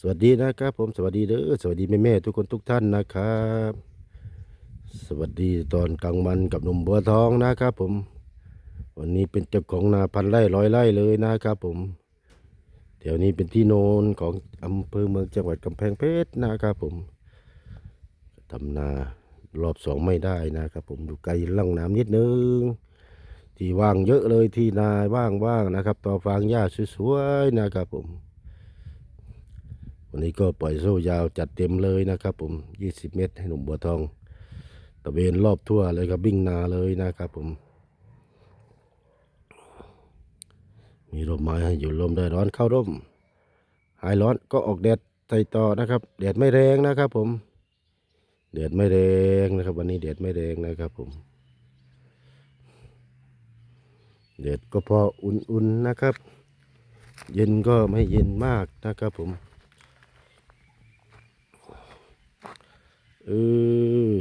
สวัสดีนะครับผมสวัสดีเด้อสวัสดีแม่แม่ๆทุกคนทุกท่านนะครับ สวัสดีตอนกลางวันกับหนุ่มบัวทองนะครับผม วันนี้เป็นเจ้าของนาพันไร่ร้อยไร่เลยนะครับผมเดี๋ยวนี้เป็นที่โนนของอำเภอเมืองจังหวัดกำแพงเพชรนะครับผมทำนารอบสองไม่ได้นะครับ ผมอยู่ไกลล่องน้ำนิดนึงที่ว่างเยอะเลยที่นาว่างๆนะครับต่อฟางหญ้าสวยๆนะครับผม วันนี้ก็ปล่อยโซ่ยาวจัดเต็มเลยนะครับ ผม 20 เมตร ให้หนุ่มบัวทองตะเวนรอบทั่วเลยครับวิ่งนาเลยนะครับผม มีร่มไม้ให้อยู่ลมได้ร้อนเข้าร่ม หายร้อนก็ออกแดดใส่ต่อนะครับแดดไม่แรงนะครับผมแดดไม่แรงนะครับ วันนี้แดดไม่แรงนะครับผมแดดก็พออุ่นๆนะครับ เย็นก็ไม่เย็นมากนะครับผม เออ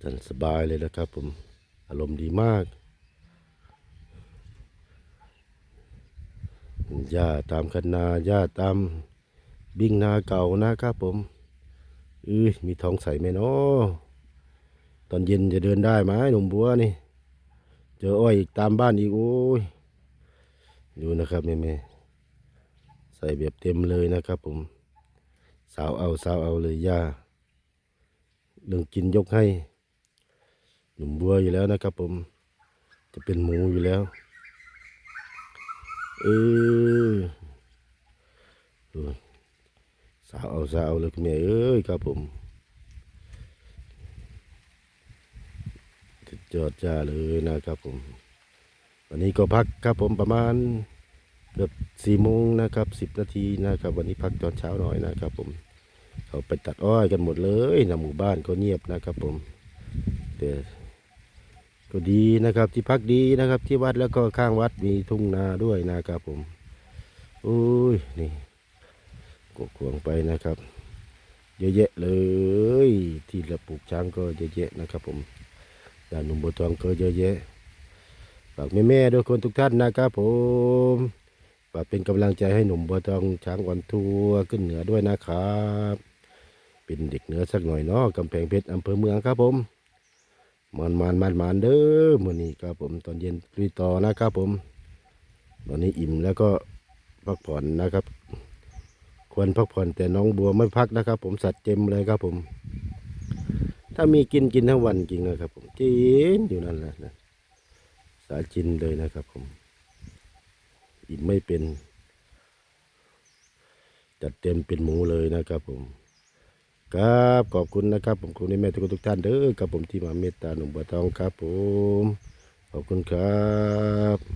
ท่านสบายเลยนะครับผมอารมณ์ดีมากหญ้าตามคันนาหญ้าตามบิ่งนาเก่านะครับผมเออมีท้องใสไหมเนาะตอนเย็นจะเดินได้ไหมหนุ่มบัวนี่ เจออ้อยอีกตามบ้านอีกโอ้ยดูนะครับแม่แม่ใส่แบบเต็มเลยนะครับผม สาวเอาสาวเอาเลยย่า เรื่องกินยกให้ หนุ่มบัวอยู่แล้วนะครับ ผม จะเป็นหมูอยู่แล้ว เออสาวเอาสาวเอาเลยคุณแม่เอ้ยครับผมสุดยอดจ้าเลยนะครับผมวันนี้ก็พักครับผมประมาณเกือบสี่โมงนะครับสิบนาทีนะครับ วันนี้พักตอนเช้าหน่อยนะครับผม เขาไปตัดอ้อยกันหมดเลยนะหมู่บ้านก็เงียบนะครับผมแต่ก็ดีนะครับ ที่พักดีนะครับ ที่วัดแล้วก็ข้างวัดมีทุ่งนาด้วยนะครับผมโอ้ยนี่กกวงไปนะครับ เยอะแยะเลย ที่เราปลูกช้างก็เยอะแยะนะครับ ผมด่านหนุ่มบัวทองก็เยอะแยะฝากแม่ๆด้วยคนทุกท่านนะครับผมฝากเป็นกำลังใจให้หนุ่มบัวทองช้างวันทัวร์ขึ้นเหนือด้วยนะครับ เป็นเด็กเหนือสักหน่อยเนาะกำแพงเพชรอำเภอเมืองครับผมมันมันมันมันเด้อมื้อนี้ครับผมตอนเย็นลุยต่อนะครับผม ตอนนี้อิ่มแล้วก็พักผ่อนนะครับ ควรพักผ่อนแต่น้องบัวไม่พักนะครับ ผมสัตว์เต็มเลยครับผม ถ้ามีกินกินทั้งวันจริงนะครับ ผมกินอยู่นั่นแหละนะสาจินเลยนะครับ ผม อิ่มไม่เป็น จัดเต็มเป็นหมูเลยนะครับผม ครับขอบคุณนะครับ ผมคุณแม่ทุกทุกท่านเด้อครับผมที่มาเมตตาหนุ่มบัวทองครับผมขอบคุณครับ